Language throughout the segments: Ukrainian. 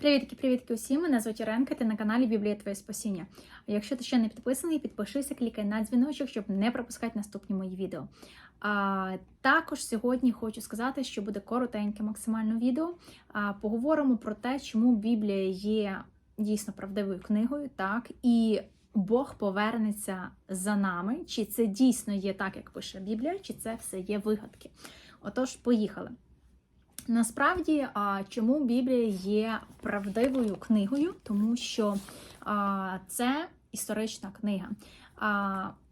Привітки, привітки усім! Мене звуть Іренка, ти на каналі Біблія Твоє Спасіння. А якщо ти ще не підписаний, підпишися, клікай на дзвіночок, щоб не пропускати наступні мої відео. А, також сьогодні хочу сказати, що буде коротеньке максимально відео. А, поговоримо про те, чому Біблія є дійсно правдивою книгою, так, і Бог повернеться за нами, чи це дійсно є так, як пише Біблія, чи це все є вигадки. Отож, поїхали. Насправді, чому Біблія є правдивою книгою? Тому що це історична книга.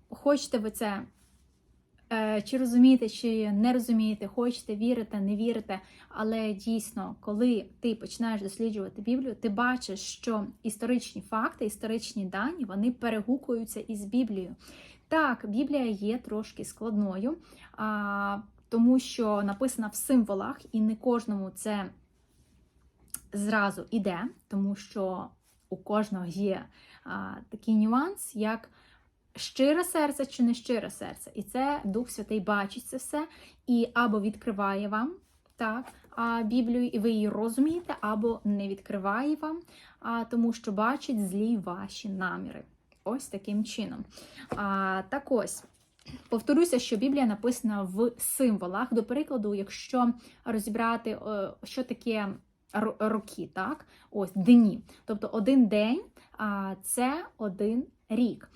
Хочете ви це е, чи розумієте, чи не розумієте, хочете вірите, не вірите, але дійсно, коли ти починаєш досліджувати Біблію, ти бачиш, що історичні факти, історичні дані вони перегукуються із Біблією. Так, Біблія є трошки складною. Тому що написана в символах, і не кожному це зразу іде, тому що у кожного є а, такий нюанс, як щире серце чи не щире серце. І це Дух Святий бачить це все і або відкриває вам так, а, Біблію, і ви її розумієте, або не відкриває вам, а, тому що бачить злі ваші наміри. Ось таким чином. А, Так ось. Повторюся, що Біблія написана в символах. До прикладу, якщо розібрати, е, що таке роки, так? Ось дні. Тобто один день це один рік.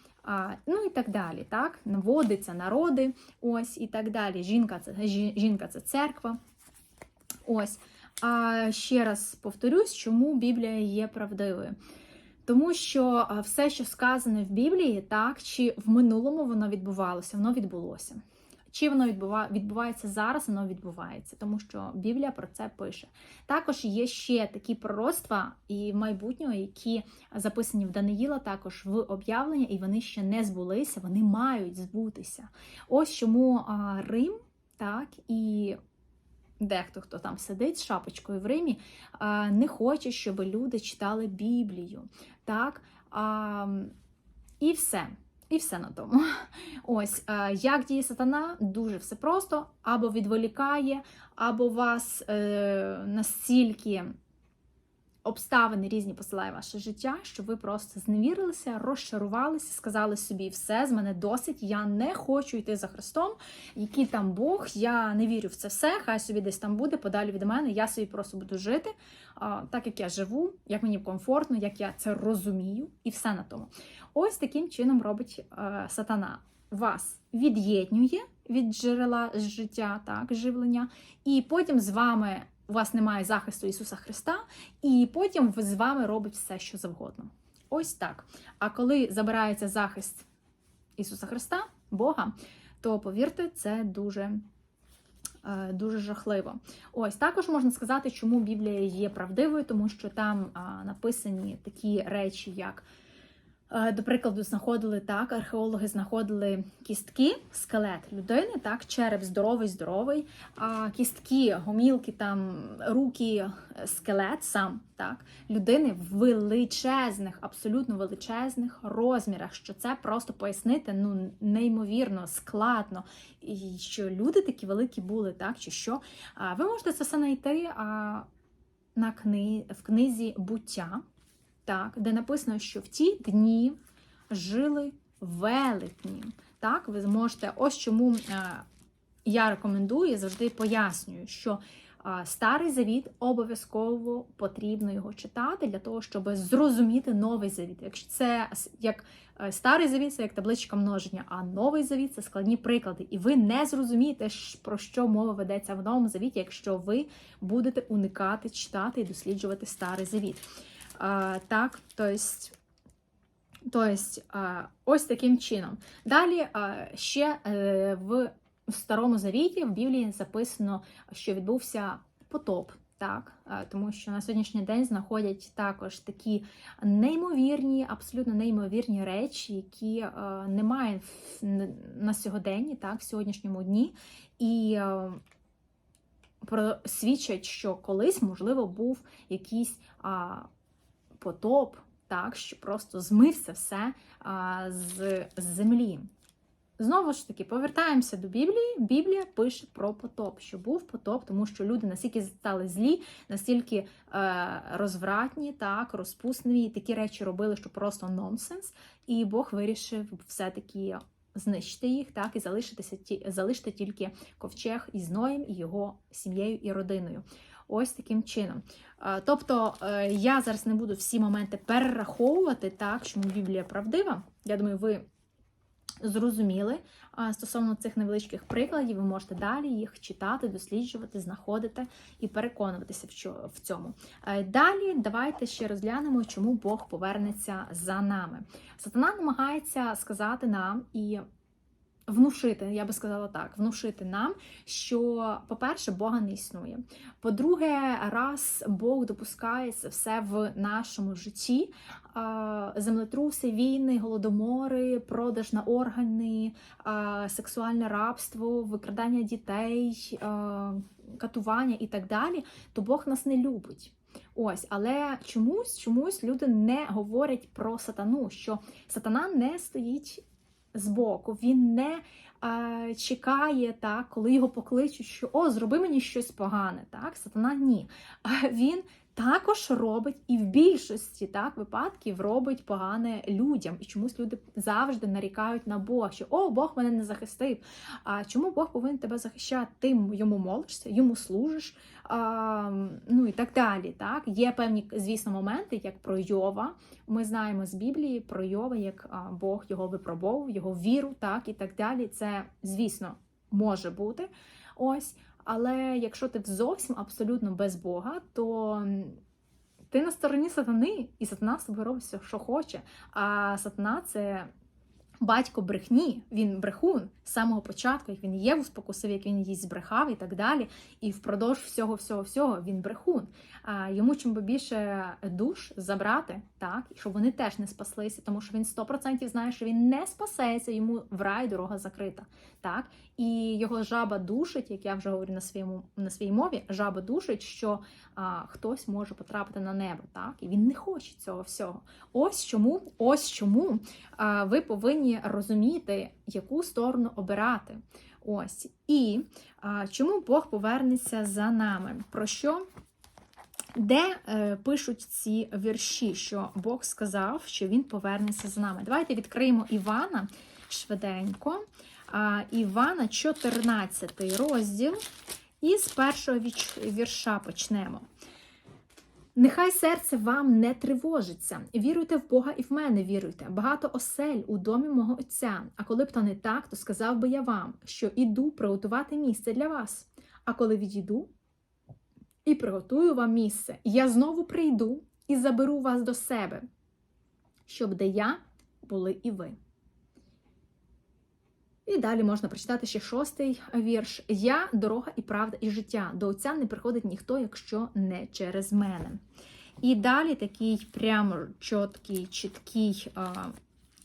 Ну і так далі. так? Наводиться народи, ось і так далі. Жінка це жінка це церква. Ось. А ще раз повторюсь, чому Біблія є правдивою. Тому що все, що сказане в Біблії, так, чи в минулому воно відбувалося, воно відбулося. Чи воно відбувається зараз, воно відбувається, тому що Біблія про це пише. Також є ще такі пророцтва і майбутнього, які записані в Даниїла, також в об'явлення, і вони ще не збулися, вони мають збутися. Ось чому Рим, так, і дехто, хто там сидить з шапочкою в Римі, не хоче, щоб люди читали Біблію. Так? І все. І все на тому. Ось, як діє сатана, дуже все просто, або відволікає, або вас е, настільки обставини різні посилає ваше життя, що ви просто зневірилися, розчарувалися, сказали собі, все, з мене досить, я не хочу йти за Христом, який там Бог, я не вірю в це все, хай собі десь там буде, подалі від мене, я собі просто буду жити, так як я живу, як мені комфортно, як я це розумію, і все на тому. Ось таким чином робить е, сатана. Вас від'єднює від джерела життя, так, живлення, і потім з вами у вас немає захисту Ісуса Христа, і потім з вами робить все, що завгодно. Ось так. А коли забирається захист Ісуса Христа, Бога, то повірте, це дуже. Е, дуже жахливо. Ось також можна сказати, чому Біблія є правдивою, тому що там написані такі речі, як до прикладу, знаходили так, археологи знаходили кістки, скелет людини, так, череп здоровий, здоровий, а кістки, гомілки, там, руки, скелет сам так, людини в величезних, абсолютно величезних розмірах. Що це просто пояснити ну, неймовірно, складно. І що люди такі великі були, так, чи що. Ви можете це все знайти на кни... в книзі буття так, де написано, що в ті дні жили велетні. Так, ви зможете, ось чому е, я рекомендую, завжди пояснюю, що е, Старий завіт обов'язково потрібно його читати для того, щоб зрозуміти новий завіт. Якщо це як е, старий завіт, це як табличка множення, а новий завіт це складні приклади. І ви не зрозумієте, про що мова ведеться в новому завіті, якщо ви будете уникати читати і досліджувати старий завіт. Так, тобто, ось таким чином. Далі ще е, в Старому Завіті в Біблії записано, що відбувся потоп. Так, тому що на сьогоднішній день знаходять також такі неймовірні, абсолютно неймовірні речі, які немає на сьогоденні, так, в сьогоднішньому дні, і свідчать, що колись, можливо, був якийсь потоп, так, що просто змився все а, з, землі. Знову ж таки, повертаємося до Біблії. Біблія пише про потоп, що був потоп, тому що люди настільки стали злі, настільки е, розвратні, так, розпусливі, такі речі робили, що просто нонсенс. І Бог вирішив все-таки знищити їх, так, і залишитися ті, залишити тільки ковчег із Ноєм і його сім'єю і родиною. Ось таким чином. Тобто е, я зараз не буду всі моменти перераховувати, так, чому Біблія правдива. Я думаю, ви зрозуміли стосовно цих невеличких прикладів, ви можете далі їх читати, досліджувати, знаходити і переконуватися в цьому. Е, Далі давайте ще розглянемо, чому Бог повернеться за нами. Сатана намагається сказати нам і. Внушити, я би сказала так, внушити нам, що, по-перше, Бога не існує. По-друге, раз Бог допускає це все в нашому житті, землетруси, війни, голодомори, продаж на органи, сексуальне рабство, викрадання дітей, катування і так далі, то Бог нас не любить. Ось, але чомусь, чомусь люди не говорять про сатану, що сатана не стоїть збоку, він не е, чекає, так, коли його покличуть, що о, зроби мені щось погане. Так, сатана ні. Він також робить і в більшості так, випадків робить погане людям. І чомусь люди завжди нарікають на Бога, що о, Бог мене не захистив. А чому Бог повинен тебе захищати? Ти йому молишся, йому служиш, а, ну і так далі. Так? Є певні, звісно, моменти, як про Йова. Ми знаємо з Біблії про Йова, як Бог його випробовував, його віру, так і так далі. Це, звісно, може бути. Ось. Але якщо ти зовсім абсолютно без Бога, то ти на стороні сатани, і сатана з тобою робить все, що хоче. А сатана це батько брехні, він брехун з самого початку, як він Єву спокусив, як він її збрехав і так далі. І впродовж всього, всього, всього він брехун. А йому чим би більше душ забрати, так, і щоб вони теж не спаслися, тому що він 100% знає, що він не спасеться, йому в рай дорога закрита. Так, і його жаба душить, як я вже говорю на своєму на своїй мові, жаба душить, що а, хтось може потрапити на небо, так, і він не хоче цього всього. Ось чому, ось чому а, ви повинні розуміти, яку сторону обирати. Ось і а, чому Бог повернеться за нами? Про що? Де е, пишуть ці вірші, що Бог сказав, що Він повернеться за нами? Давайте відкриємо Івана швиденько. Івана, 14 розділ, і з першого вірша почнемо. Нехай серце вам не тривожиться. Віруйте в Бога і в мене віруйте. Багато осель у домі мого Отця. А коли б то не так, то сказав би я вам, що іду приготувати місце для вас. А коли відійду і приготую вам місце, я знову прийду і заберу вас до себе, щоб де я були і ви. І далі можна прочитати ще шостий вірш. Я дорога і правда, і життя. До Отця не приходить ніхто, якщо не через мене. І далі такий прямо чіткий, чіткий а,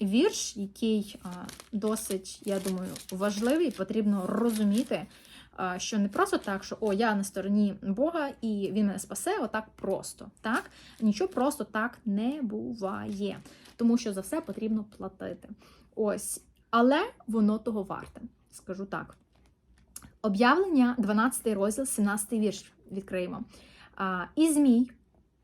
вірш, який а, досить, я думаю, важливий. Потрібно розуміти, а, що не просто так, що о, я на стороні Бога і він мене спасе, отак просто. Так? Нічого просто так не буває, тому що за все потрібно платити. Ось. Але воно того варте, скажу так. Об'явлення, 12 розділ, 17 вірш відкриємо. А, І Змій,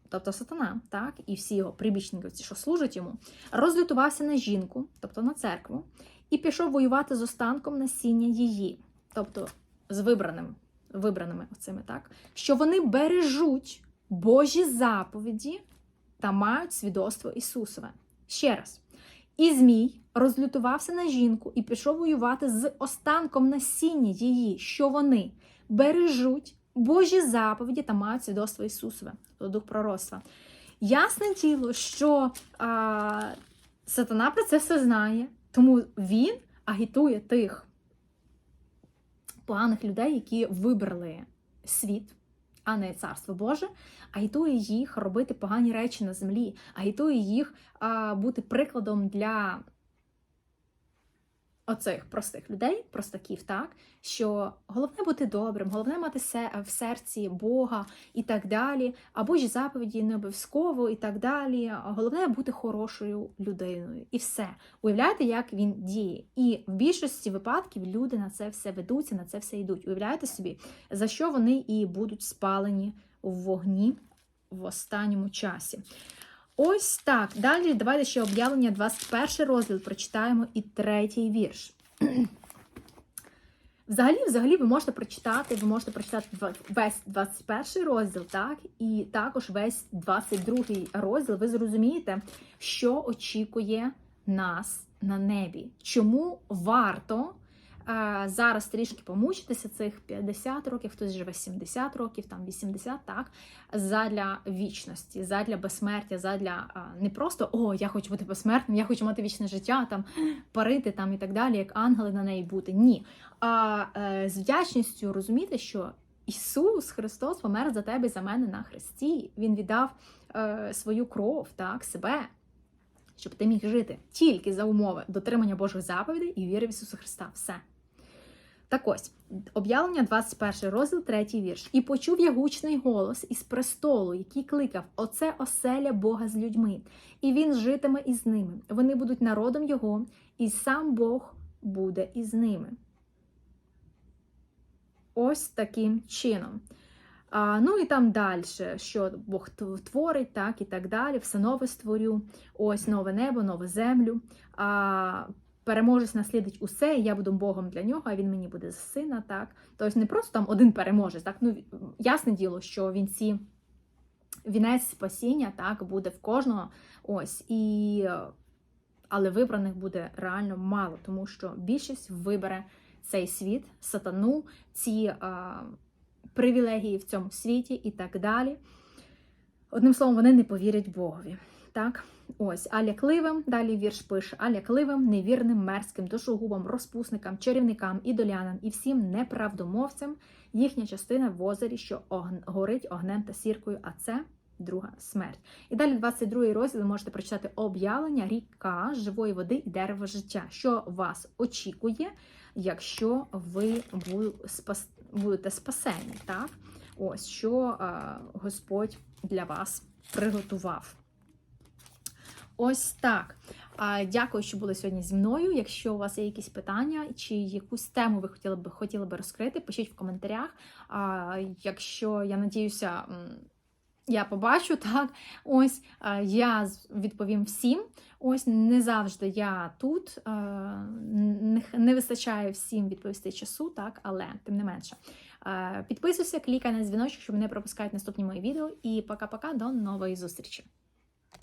тобто сатана, так, і всі його прибічники, що служать йому, розлютувався на жінку, тобто на церкву, і пішов воювати з останком насіння її, тобто з вибраним, вибраними оцими, так, що вони бережуть Божі заповіді та мають свідоцтво Ісусове. Ще раз. І Змій розлютувався на жінку і пішов воювати з останком насіння її, що вони бережуть Божі заповіді та мають свідоцтво Ісусове, тобто дух пророцтва. Ясне діло, що а, сатана про це все знає, тому він агітує тих поганих людей, які вибрали світ, а не царство Боже, агітує їх робити погані речі на землі, агітує їх а, бути прикладом для оцих простих людей, простаків, так що головне бути добрим, головне мати в серці Бога і так далі, а Божі заповіді не обов'язково і так далі. Головне бути хорошою людиною. І все. Уявляєте, як він діє. І в більшості випадків люди на це все ведуться, на це все йдуть. Уявляєте собі, за що вони і будуть спалені в вогні в останньому часі. Ось так. Далі давайте ще об'явлення 21 розділ прочитаємо і третій вірш. Взагалі, взагалі, ви можете прочитати, ви можете прочитати весь 21 розділ, так, і також весь 22 розділ. Ви зрозумієте, що очікує нас на небі. Чому варто зараз трішки помучитися цих 50 років, хтось живе 70 років, там 80, так, задля вічності, задля безсмертя, задля не просто о, я хочу бути безсмертним, я хочу мати вічне життя, там парити там і так далі, як ангели на неї бути. Ні. А е, з вдячністю розуміти, що Ісус Христос помер за тебе і за мене на хресті. Він віддав е, свою кров, так, себе, щоб ти міг жити тільки за умови дотримання Божих заповідей і віри в Ісуса Христа. Все. Так ось, об'явлення 21 розділ, 3 вірш. І почув я гучний голос із престолу, який кликав: Оце оселя Бога з людьми, і він житиме із ними. Вони будуть народом Його, і сам Бог буде із ними. Ось таким чином. А, ну і там далі, що Бог творить, так і так далі, все нове створю, ось нове небо, нову землю. А, переможець наслідить усе, і я буду Богом для нього, а він мені буде за сина. Так? Тобто не просто там один переможець. Так? Ну, ясне діло, що він ці вінець спасіння так, буде в кожного. Ось, і, але вибраних буде реально мало, тому що більшість вибере цей світ, сатану, ці а, привілегії в цьому світі і так далі. Одним словом, вони не повірять Богові. Так, ось, а лякливим, далі вірш пише, а лякливим, невірним, мерзким, душогубам, розпусникам, чарівникам, ідолянам і всім неправдомовцям їхня частина в озері, що горить огнем та сіркою, а це друга смерть. І далі 22 розділ ви можете прочитати об'явлення ріка живої води і дерева життя, що вас очікує, якщо ви будете спасені. Так? Ось що Господь для вас приготував. Ось так. Дякую, що були сьогодні зі мною. Якщо у вас є якісь питання чи якусь тему ви хотіли б хотіли би розкрити, пишіть в коментарях. Якщо я надіюся, я побачу, так ось я відповім всім. Ось не завжди я тут, не, вистачає всім відповісти часу, так, але тим не менше. Підписуйся, клікай на дзвіночок, щоб не пропускати наступні мої відео. І пока-пока, до нової зустрічі!